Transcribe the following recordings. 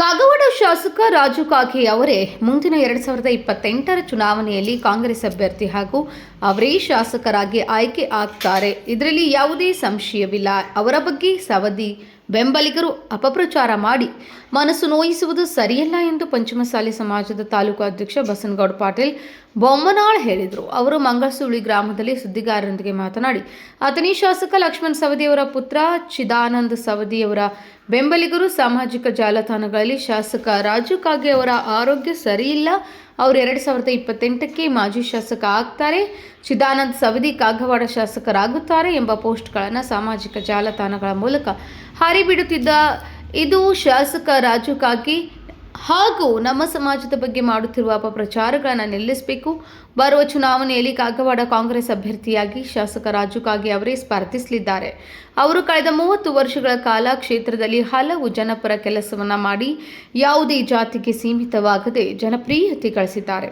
ಕಾಗವಾಡ ಶಾಸಕ ರಾಜು ಕಾಗೆ ಅವರೇ ಮುಂದಿನ ಎರಡ್ ಸಾವಿರದ ಇಪ್ಪತ್ತೆಂಟರ ಚುನಾವಣೆಯಲ್ಲಿ ಕಾಂಗ್ರೆಸ್ ಅಭ್ಯರ್ಥಿ ಹಾಗೂ ಅವರೇ ಶಾಸಕರಾಗಿ ಆಯ್ಕೆ ಆಗ್ತಾರೆ. ಇದರಲ್ಲಿ ಯಾವುದೇ ಸಂಶಯವಿಲ್ಲ. ಅವರ ಬಗ್ಗೆ ಸವದಿ, ಬೆಂಬಲಿಗರು ಅಪಪ್ರಚಾರ ಮಾಡಿ ಮನಸ್ಸು ನೋಯಿಸುವುದು ಸರಿಯಲ್ಲ ಎಂದು ಪಂಚಮಸಾಲಿ ಸಮಾಜದ ತಾಲೂಕು ಅಧ್ಯಕ್ಷ ಬಸನಗೌಡ ಪಾಟೀಲ್ ಬೊಮ್ಮನಾಳ್ ಹೇಳಿದರು. ಅವರು ಮಂಗಳಸೂಳಿ ಗ್ರಾಮದಲ್ಲಿ ಸುದ್ದಿಗಾರರೊಂದಿಗೆ ಮಾತನಾಡಿ ಅಥಣಿ ಶಾಸಕ ಲಕ್ಷ್ಮಣ್ ಸವದಿಯವರ ಪುತ್ರ, ಚಿದಾನಂದ್ ಸವದಿಯವರ ಬೆಂಬಲಿಗರು ಸಾಮಾಜಿಕ ಜಾಲತಾಣಗಳಲ್ಲಿ ಶಾಸಕ ರಾಜು ಕಾಗೆ ಅವರ ಆರೋಗ್ಯ ಸರಿಯಿಲ್ಲ. ಅವರು ಎರಡು ಸಾವಿರದ ಇಪ್ಪತ್ತೆಂಟಕ್ಕೆ ಮಾಜಿ ಶಾಸಕ ಆಗ್ತಾರೆ. ಚಿದಾನಂದ್ ಸವದಿ ಕಾಗವಾಡ ಶಾಸಕರಾಗುತ್ತಾರೆ ಎಂಬ ಪೋಸ್ಟ್ಗಳನ್ನು ಸಾಮಾಜಿಕ ಜಾಲತಾಣಗಳ ಮೂಲಕ ಹರಿಬಿಡುತ್ತಿದ್ದ. ಇದು ಶಾಸಕ ರಾಜು ಕಾಗಿ ಹಾಗೂ ನಮ್ಮ ಸಮಾಜದ ಬಗ್ಗೆ ಮಾಡುತ್ತಿರುವ ಅಪಪ್ರಚಾರಗಳನ್ನು ನಿಲ್ಲಿಸಬೇಕು. ಬರುವ ಚುನಾವಣೆಯಲ್ಲಿ ಕಾಗವಾಡ ಕಾಂಗ್ರೆಸ್ ಅಭ್ಯರ್ಥಿಯಾಗಿ ಶಾಸಕ ರಾಜು ಕಾಗೆ ಅವರೇ ಸ್ಪರ್ಧಿಸಲಿದ್ದಾರೆ. ಅವರು ಕಳೆದ ಮೂವತ್ತು ವರ್ಷಗಳ ಕಾಲ ಕ್ಷೇತ್ರದಲ್ಲಿ ಹಲವು ಜನಪರ ಕೆಲಸವನ್ನು ಮಾಡಿ ಯಾವುದೇ ಜಾತಿಗೆ ಸೀಮಿತವಾಗದೆ ಜನಪ್ರಿಯತೆ ಗಳಿಸಿದ್ದಾರೆ.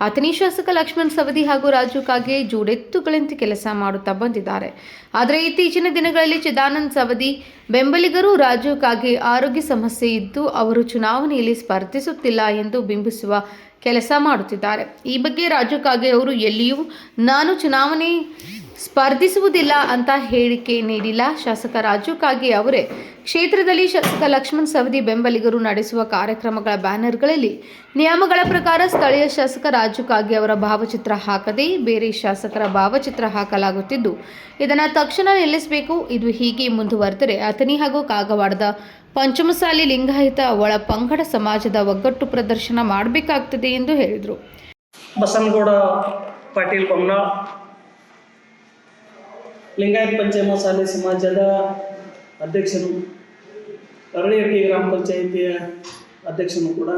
ಅತನಿ ಶಾಸಕ ಲಕ್ಷ್ಮಣ್ ಸವದಿ ಹಾಗೂ ರಾಜು ಕಾಗೆ ಜೋಡೆತ್ತುಗಳಂತೆ ಕೆಲಸ ಮಾಡುತ್ತಾ ಬಂದಿದ್ದಾರೆ. ಆದರೆ ಇತ್ತೀಚಿನ ದಿನಗಳಲ್ಲಿ ಚಿದಾನಂದ್ ಸವದಿ, ಬೆಂಬಲಿಗರು ರಾಜು ಕಾಗೆ ಆರೋಗ್ಯ ಸಮಸ್ಯೆ ಇದ್ದು ಅವರು ಚುನಾವಣೆಯಲ್ಲಿ ಸ್ಪರ್ಧಿಸುತ್ತಿಲ್ಲ ಎಂದು ಬಿಂಬಿಸುವ ಕೆಲಸ ಮಾಡುತ್ತಿದ್ದಾರೆ. ಈ ಬಗ್ಗೆ ರಾಜು ಕಾಗೆ ಅವರು ಎಲ್ಲಿಯೂ, ನಾನು ಚುನಾವಣೆ ಸ್ಪರ್ಧಿಸುವುದಿಲ್ಲ ಅಂತ ಹೇಳಿಕೆ ನೀಡಿಲ್ಲ. ಶಾಸಕ ರಾಜು ಕಾಗೆ ಅವರೇ, ಕ್ಷೇತ್ರದಲ್ಲಿ ಶಾಸಕ ಲಕ್ಷ್ಮಣ್ ಸವದಿ ಬೆಂಬಲಿಗರು ನಡೆಸುವ ಕಾರ್ಯಕ್ರಮಗಳ ಬ್ಯಾನರ್ಗಳಲ್ಲಿ ನಿಯಮಗಳ ಪ್ರಕಾರ ಸ್ಥಳೀಯ ಶಾಸಕ ರಾಜು ಕಾಗೆ ಅವರ ಭಾವಚಿತ್ರ ಹಾಕದೆ ಬೇರೆ ಶಾಸಕರ ಭಾವಚಿತ್ರ ಹಾಕಲಾಗುತ್ತಿದ್ದು, ಇದನ್ನು ತಕ್ಷಣ ನಿಲ್ಲಿಸಬೇಕು. ಇದು ಹೀಗೆ ಮುಂದುವರೆದರೆ, ಅಥಣಿ ಹಾಗೂ ಕಾಗವಾಡದ ಪಂಚಮಸಾಲಿ ಲಿಂಗಾಯತ ಒಳ ಪಂಗಡ ಸಮಾಜದ ಒಗ್ಗಟ್ಟು ಪ್ರದರ್ಶನ ಮಾಡಬೇಕಾಗ್ತದೆ ಎಂದು ಹೇಳಿದರು. ಬಸನಗೌಡ ಪಾಟೀಲ್ ಬೊಮ್ಮನಾಳ್ ಲಿಂಗಾಯತ್ ಪಂಚಮಸಾಲಿ ಸಮಾಜದ ಅಧ್ಯಕ್ಷರು ಅರಳಿಹಟ್ಟಿ ಗ್ರಾಮ ಪಂಚಾಯಿತಿಯ ಅಧ್ಯಕ್ಷನು ಕೂಡ.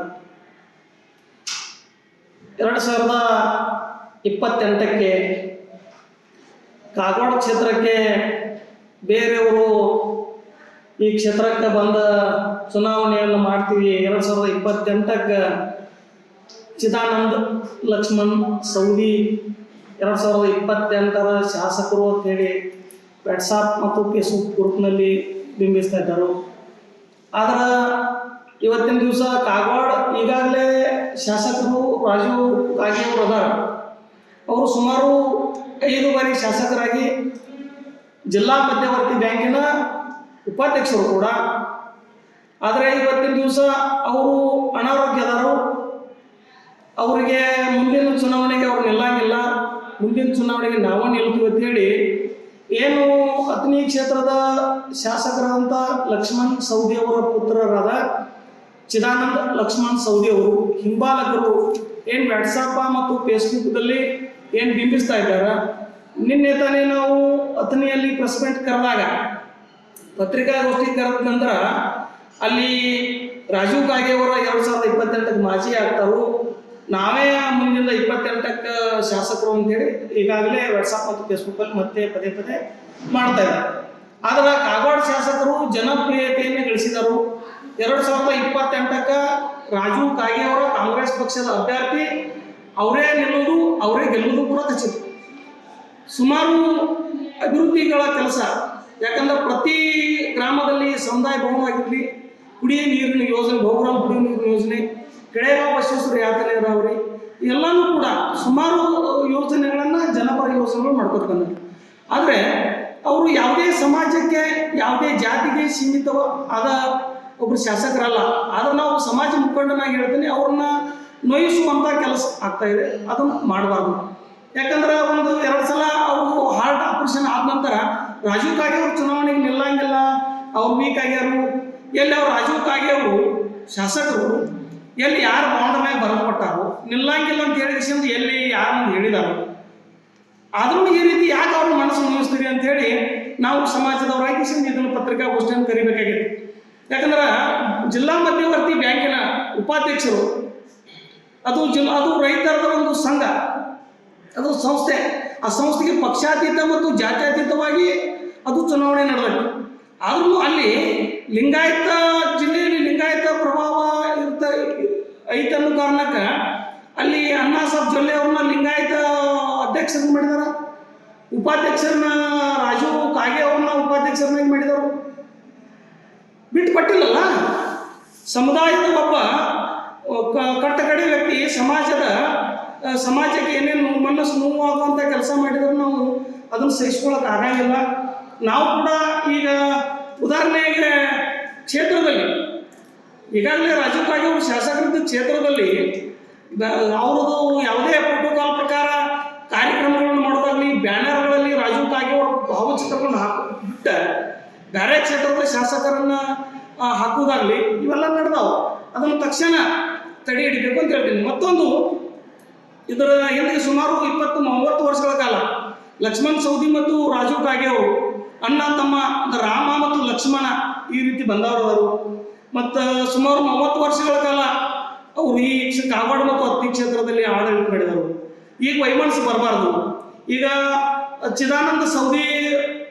ಎರಡು ಸಾವಿರದ ಇಪ್ಪತ್ತೆಂಟಕ್ಕೆ ಕಾಗೋಡ ಕ್ಷೇತ್ರಕ್ಕೆ ಬೇರೆಯವರು ಈ ಕ್ಷೇತ್ರಕ್ಕೆ ಬಂದ ಚುನಾವಣೆಯನ್ನು ಮಾಡ್ತೀವಿ. ಎರಡು ಸಾವಿರದ ಇಪ್ಪತ್ತೆಂಟಕ್ಕೆ ಚಿದಾನಂದ್, ಲಕ್ಷ್ಮಣ್, ಸೌದಿ, ಎರಡು ಸಾವಿರದ ಇಪ್ಪತ್ತೆಂಟರ ಶಾಸಕರು ಅಂತೇಳಿ ವಾಟ್ಸಾಪ್ ಮತ್ತು ಫೇಸ್ಬುಕ್ ಗ್ರೂಪ್ನಲ್ಲಿ ಬಿಂಬಿಸ್ತಾ ಇದ್ದರು. ಆದ್ರೆ ಇವತ್ತಿನ ದಿವಸ ಕಾಗವಾಡ ಈಗಾಗಲೇ ಶಾಸಕರು ರಾಜೀವ್ ರಾಜೀವ್ ಅದಾರ ಅವರು ಸುಮಾರು ಐದು ಬಾರಿ ಶಾಸಕರಾಗಿ ಜಿಲ್ಲಾ ಮಧ್ಯವರ್ತಿ ಬ್ಯಾಂಕಿನ ಉಪಾಧ್ಯಕ್ಷರು ಕೂಡ. ಆದರೆ ಇವತ್ತಿನ ದಿವಸ ಅವರು ಅನಾರೋಗ್ಯದರು ಅವರಿಗೆ ಮುಂದಿನ ಚುನಾವಣೆಗೆ ಅವ್ರು ನಿಲ್ಲಂಗಿಲ್ಲ. ಮುಂದಿನ ಚುನಾವಣೆಗೆ ನಾವು ನಿಲ್ತೀವಿ ಅಂತೇಳಿ ಏನು ಅಥಣಿ ಕ್ಷೇತ್ರದ ಶಾಸಕರಾದಂಥ ಲಕ್ಷ್ಮಣ್ ಸೌದಿ ಅವರ ಪುತ್ರರಾದ ಚಿದಾನಂದ ಲಕ್ಷ್ಮಣ್ ಸೌದಿ ಅವರು ಹಿಂಬಾಲಕರು ಏನು ವ್ಯಾಟ್ಸಪ್ಪ ಮತ್ತು ಫೇಸ್ಬುಕ್ದಲ್ಲಿ ಏನು ಬಿಂಬಿಸ್ತಾ ಇದ್ದಾರೆ? ನಿನ್ನೆ ತಾನೇ ನಾವು ಅಥಣಿಯಲ್ಲಿ ಪ್ರೆಸ್ ಮೀಟ್ ಕರೆದಾಗ ಪತ್ರಿಕಾಗೋಷ್ಠಿ ಕರೆದ ನಂತರ ಅಲ್ಲಿ ರಾಜೀವ್ ಕಾಗೆ ಅವರ ಎರಡು ಸಾವಿರದ ಇಪ್ಪತ್ತೆಂಟಕ್ಕೆ ಮಾಜಿ ಆಗ್ತಾರು. ನಾವೇ ಮುಂದಿನ ಇಪ್ಪತ್ತೆಂಟಕ್ಕೆ ಶಾಸಕರು ಅಂತೇಳಿ ಈಗಾಗಲೇ ವಾಟ್ಸಪ್ ಮತ್ತು ಫೇಸ್ಬುಕ್ಕಲ್ಲಿ ಮತ್ತೆ ಪದೇ ಪದೇ ಮಾಡ್ತಾ ಇದ್ದಾರೆ. ಆದ್ರೆ ಕಾಗವಾಡ ಶಾಸಕರು ಜನಪ್ರಿಯತೆಯನ್ನು ಗಳಿಸಿದರು. ಎರಡು ಸಾವಿರದ ಇಪ್ಪತ್ತೆಂಟಕ್ಕೆ ರಾಜೀವ್ ಕಾಗೆ ಕಾಂಗ್ರೆಸ್ ಪಕ್ಷದ ಅಭ್ಯರ್ಥಿ ಅವರೇ ನಿಲ್ಲುವುದು ಅವರೇ ಗೆಲ್ಲುವುದು ಕೂಡ ಖಚಿತ. ಸುಮಾರು ಅಭಿವೃದ್ಧಿಗಳ ಕೆಲಸ. ಯಾಕಂದ್ರೆ ಪ್ರತಿ ಗ್ರಾಮದಲ್ಲಿ ಸಮುದಾಯ ಭವನ ಆಗಿರಲಿ, ಕುಡಿಯ ನೀರಿನ ಯೋಜನೆ, ಬಹುಗ್ರಾಮ ಕುಡಿಯ ನೀರಿನ ಯೋಜನೆ ಕೆಳೆಗಾವ ಬಸವೇಶ್ವರ ಯಾತ್ರೆ ಅದಾವ್ರಿ ಎಲ್ಲನೂ ಕೂಡ ಸುಮಾರು ಯೋಜನೆಗಳನ್ನು ಜನಪರ ಯೋಜನೆಗಳು ಮಾಡ್ಕೊತಾನೆ ಬಂದರು ಆದರೆ ಅವರು ಯಾವುದೇ ಸಮಾಜಕ್ಕೆ, ಯಾವುದೇ ಜಾತಿಗೆ ಸೀಮಿತ ಆದ ಒಬ್ಬರು ಶಾಸಕರಲ್ಲ. ಆದ್ರೆ ನಾವು ಸಮಾಜ ಮುಖಂಡನಾಗಿ ಹೇಳ್ತೀನಿ, ಅವ್ರನ್ನ ನೋಯಿಸುವಂಥ ಕೆಲಸ ಆಗ್ತಾ ಇದೆ, ಅದನ್ನು ಮಾಡಬಾರ್ದು. ಯಾಕಂದ್ರೆ ಒಂದು ಎರಡು ಸಲ ಅವರು ಹಾರ್ಟ್ ಆಪರೇಷನ್ ಆದ ನಂತರ ರಾಜೀವ್ ಕಾಗೆ ಅವರು ಚುನಾವಣೆಗೆ ನಿಲ್ಲಂಗಿಲ್ಲ. ಅವ್ರು ವೀಕ್ ಆಗ್ಯಾರು ಎಲ್ಲಿ ಅವ್ರು ರಾಜೀವ್ ಕಾಗೆ ಅವರು ಶಾಸಕರು, ಎಲ್ಲಿ ಯಾರು ಬಾಂಡ್ ಮ್ಯಾಗ ಬರಲ್ಪಟ್ಟಾರೋ, ನಿಲ್ಲಂಗಿಲ್ಲ ಅಂತ ಹೇಳಿಸಿಂದ ಎಲ್ಲಿ ಯಾರು ಹೇಳಿದಾರೋ. ಆದ್ರೂ ಈ ರೀತಿ ಯಾಕೆ ಅವ್ರ ಮನಸ್ಸು ಮುಗಿಸ್ತೀರಿ ಅಂತ ಹೇಳಿ ನಾವು ಸಮಾಜದವರಾಗಿ ಇದನ್ನು ಪತ್ರಿಕಾಗೋಷ್ಠಿಯನ್ನು ಕರಿಬೇಕಾಗಿತ್ತು. ಯಾಕಂದ್ರೆ ಜಿಲ್ಲಾ ಮಧ್ಯವರ್ತಿ ಬ್ಯಾಂಕಿನ ಉಪಾಧ್ಯಕ್ಷರು, ಅದು ಜಿಲ್ಲಾ ಅದು ರೈತರ ಒಂದು ಸಂಘ, ಅದು ಸಂಸ್ಥೆ. ಆ ಸಂಸ್ಥೆಗೆ ಪಕ್ಷಾತೀತ ಮತ್ತು ಜಾತ್ಯತೀತವಾಗಿ ಅದು ಚುನಾವಣೆ ನಡೆದಿತ್ತು ಆದರೂ ಅಲ್ಲಿ ಲಿಂಗಾಯತ ಜಿಲ್ಲೆಯಲ್ಲಿ ಲಿಂಗಾಯತ ಪ್ರಭಾವ ಇರ್ತ ಐತೆ ಅನ್ನೋ ಕಾರಣಕ್ಕೆ ಅಲ್ಲಿ ಅಣ್ಣಾ ಸಾಬ್ ಜೊಲ್ಲೆ ಅವ್ರನ್ನ ಲಿಂಗಾಯತ ಅಧ್ಯಕ್ಷರನ್ನ ಮಾಡಿದಾರ. ಉಪಾಧ್ಯಕ್ಷರನ್ನ ರಾಜು ಕಾಗೆ ಅವ್ರನ್ನ ಉಪಾಧ್ಯಕ್ಷರನ್ನಾಗಿ ಮಾಡಿದರು ಬಿಟ್ಟು ಪಟ್ಟಿಲ್ಲಲ್ಲ ಸಮುದಾಯದ ಒಬ್ಬ ಕಟ್ಟಕಡೆ ವ್ಯಕ್ತಿ ಸಮಾಜದ ಸಮಾಜಕ್ಕೆ ಏನೇನು ಮನಸ್ಸು ನೋವಾಗುವಂಥ ಕೆಲಸ ಮಾಡಿದ್ರೆ ನಾವು ಅದನ್ನು ಸಹಿಸ್ಕೊಳಕ್ ಆಗಂಗಿಲ್ಲ. ನಾವು ಕೂಡ ಈಗ ಉದಾಹರಣೆಗೆ ಕ್ಷೇತ್ರದಲ್ಲಿ, ಈಗಾಗಲೇ ರಾಜೀವ್ ಕಾಗೆ ಅವರು ಶಾಸಕರಿದ್ದ ಕ್ಷೇತ್ರದಲ್ಲಿ ಅವ್ರದ್ದು ಯಾವುದೇ ಪ್ರೋಟೋಕಾಲ್ ಪ್ರಕಾರ ಕಾರ್ಯಕ್ರಮಗಳನ್ನು ಮಾಡೋದಾಗಲಿ, ಬ್ಯಾನರ್ಗಳಲ್ಲಿ ರಾಜೀವ್ ಕಾಗೆ ಅವರ ಭಾವಚಿತ್ರಗಳನ್ನು ಹಾಕಿ ಬಿಟ್ಟ ಬೇರೆ ಕ್ಷೇತ್ರದ ಶಾಸಕರನ್ನು ಹಾಕೋದಾಗಲಿ ಇವೆಲ್ಲ ನಡೆದವು. ಅದನ್ನು ತಕ್ಷಣ ತಡೆ ಹಿಡಿಬೇಕು ಅಂತ ಹೇಳ್ತೀನಿ. ಮತ್ತೊಂದು, ಇದರ ಹಿಂದೆ ಸುಮಾರು ಇಪ್ಪತ್ತು ಮೂವತ್ತು ವರ್ಷಗಳ ಕಾಲ ಲಕ್ಷ್ಮಣ್ ಸೌದಿ ಮತ್ತು ರಾಜೀವ್ ಕಾಗೆ ಅವರು ಅಣ್ಣ, ತಮ್ಮ ರಾಮ ಮತ್ತು ಲಕ್ಷ್ಮಣ ಈ ರೀತಿ ಬಂದವರು ಮತ್ತು ಸುಮಾರು ಮೂವತ್ತು ವರ್ಷಗಳ ಕಾಲ ಅವರು ಈ ಕಾಗವಾಡ ಮತ್ತು ಹತ್ತಿ ಕ್ಷೇತ್ರದಲ್ಲಿ ಆಡಳಿತ ಮಾಡಿದರು ಈಗ ವೈಮನಸ್ ಬರಬಾರ್ದು. ಈಗ ಚಿದಾನಂದ ಸೌದಿ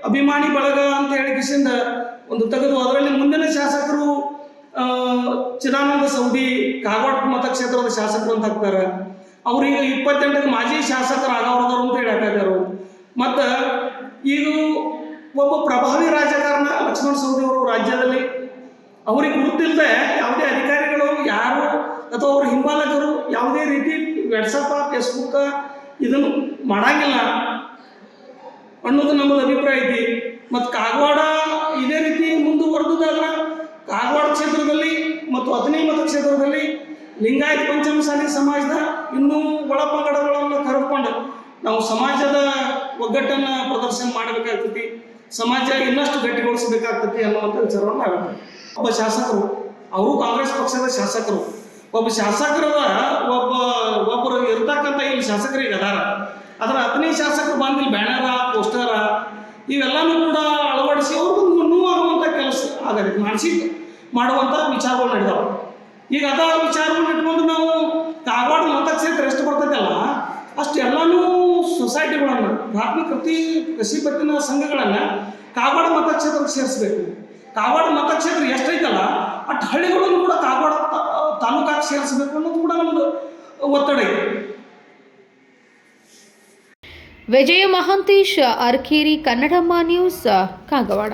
ಅಭಿಮಾನಿ ಬಳಗ ಅಂತ ಹೇಳಿ ಕಿಸಿಂದ ಒಂದು ತೆಗೆದು ಅದರಲ್ಲಿ ಮುಂದಿನ ಶಾಸಕರು ಚಿದಾನಂದ ಸೌದಿ ಕಾಗವಾಡ ಮತಕ್ಷೇತ್ರದ ಶಾಸಕರು ಅಂತ ಹಾಕ್ತಾರೆ. ಅವ್ರೀಗ ಇಪ್ಪತ್ತೆಂಟಕ್ಕೆ ಮಾಜಿ ಶಾಸಕರು ಆಗವ್ರದವ್ರು ಅಂತ ಹೇಳಿ ಹಾಕಿದ್ದಾರೆ ಮತ್ತು ಈಗ ಒಬ್ಬ ಪ್ರಭಾವಿ ರಾಜಕಾರಣ, ಲಕ್ಷ್ಮಣ ಸವದಿ ಅವರು ರಾಜ್ಯದಲ್ಲಿ. ಅವ್ರಿಗೆ ಗೊತ್ತಿಲ್ಲದೆ ಯಾವುದೇ ಅಧಿಕಾರಿಗಳು, ಯಾರು, ಅಥವಾ ಅವ್ರ ಹಿಂಬಾಲಕರು ಯಾವುದೇ ರೀತಿ ವಾಟ್ಸಪ್ಪ ಫೇಸ್ಬುಕ್ ಇದನ್ನು ಮಾಡಂಗಿಲ್ಲ. ಅನ್ನೋದು ನಮ್ಮದು ಅಭಿಪ್ರಾಯ ಐತಿ. ಮತ್ತು ಕಾಗವಾಡ ಇದೇ ರೀತಿ ಮುಂದುವರೆದಾದ್ರೆ ಕಾಗವಾಡ ಕ್ಷೇತ್ರದಲ್ಲಿ ಮತ್ತು ಹತ್ತನೇ ಮತಕ್ಷೇತ್ರದಲ್ಲಿ ಲಿಂಗಾಯತ್ ಪಂಚಮಸಾಲಿ ಸಮಾಜದ ಇನ್ನೂ ಒಳಪಂಗಡಗಳನ್ನು ಕರೆದುಕೊಂಡು ನಾವು ಸಮಾಜದ ಒಗ್ಗಟ್ಟನ್ನು ಪ್ರದರ್ಶನ ಮಾಡಬೇಕಾಗ್ತೈತಿ. ಸಮಾಜ ಇನ್ನಷ್ಟು ಗಟ್ಟಿಗೊಳಿಸಬೇಕಾಗ್ತತಿ ಅನ್ನುವಂಥ ವಿಚಾರವನ್ನು ಆಗುತ್ತೆ ಒಬ್ಬ ಶಾಸಕರು, ಅವರು ಕಾಂಗ್ರೆಸ್ ಪಕ್ಷದ ಶಾಸಕರು. ಒಬ್ಬ ಶಾಸಕರದ ಒಬ್ಬ, ಒಬ್ಬರು ಇರ್ತಕ್ಕಂಥ ಇಲ್ಲಿ ಶಾಸಕರಿಗೆ ಅದಾರ. ಅದರ ಹತ್ತನೇ ಶಾಸಕರು ಬಂದಿಲ್ಲ, ಬ್ಯಾನರ, ಪೋಸ್ಟರ, ಇವೆಲ್ಲನೂ ಕೂಡ ಅಳವಡಿಸಿ ಅವ್ರಿಗೊಂದು ನೋವಾಗುವಂಥ ಕೆಲಸ ಆಗತ್ತೆ ಮಾನಸಿಕ ಮಾಡುವಂಥ ವಿಚಾರಗಳು ನಡೆದವು. ಈಗ ಅದ ವಿಚಾರವನ್ನು ಇಟ್ಕೊಂಡು ನಾವು ಕಾಗವಾಡ ಮತಕ್ಷೇತ್ರ ಎಷ್ಟು ಬರ್ತೈತಲ್ಲ ಅಷ್ಟು ಎಲ್ಲನೂ ಸೊಸೈಟಿಗಳನ್ನು ಪ್ರಾಥಮಿಕ ಕೃತಿ, ಕೃಷಿ ಪತ್ತಿನ ಸಂಘಗಳನ್ನು ಕಾಗವಾಡ ಮತಕ್ಷೇತ್ರಕ್ಕೆ ಸೇರಿಸಬೇಕು. ಕಾಗವಾಡ ಮತಕ್ಷೇತ್ರ ಎಷ್ಟೈತಲ್ಲ, ಅಟ್ ಹಳ್ಳಿಗಳನ್ನು ಕೂಡ ಕಾಗವಾಡ ತಾಲೂಕಾಗಿ ಸೇರಿಸಬೇಕು ಅನ್ನೋದು ಕೂಡ ನಮ್ಮದು ಒತ್ತಡ ಇದೆ Vijaya Mahantesh, Arkeri, Kannadamma news, Kagawad.